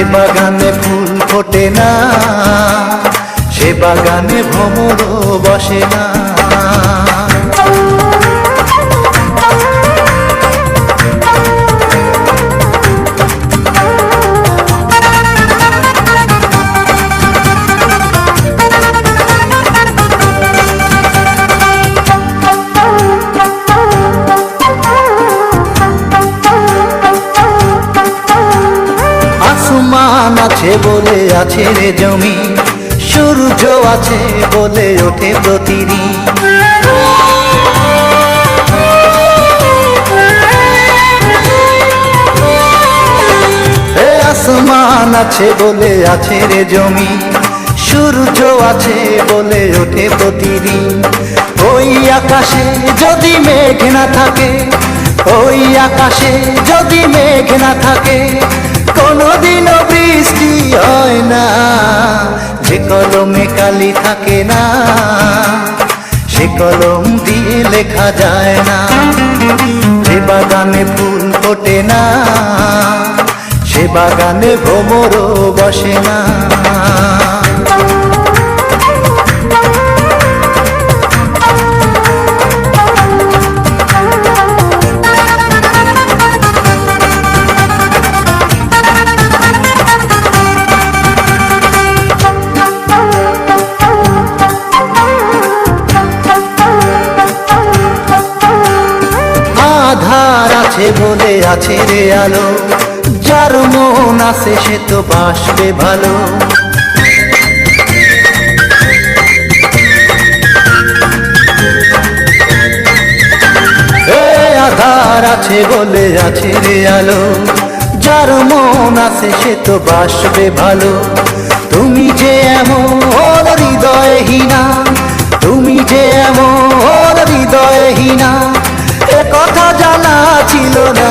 যে বাগানে ফুল ফোটে না সে বাগানে ভ্রমর বসে না। আসমান আছে বলে আছে রে জমি। সূর্য আছে বলে ওঠে প্রতিদিন। আসমান আছে বলে আছে রে জমি। সূর্য আছে বলে ওঠে প্রতিদিন। ওই আকাশে যদি মেঘ না থাকে, ওই আকাশে যদি মেঘ না থাকে কোনোদিনও বৃষ্টি হয় না, যে কলমে কালি থাকে না, সে কলম দিয়ে লেখা যায় না, যে বাগানে ফুল ফোটে না, সে বাগানে ভ্রমরও বসে না। আছে রে আলো, যার মন আছে সে তো বাসবে ভালো। আধার আছে বলে আছে রে আলো, যার মন আছে সে তো বাসবে ভালো। তুমি যে এমন হৃদয়হীনা, তুমি যে এমন হৃদয়হীনা, এ কথা জানা ছিল না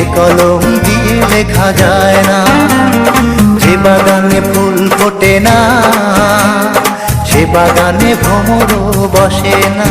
সে কলম দিয়ে লেখা যায় না, যে বাগানে ফুল ফোটে না, সে বাগানে ভ্রমরও বসে না।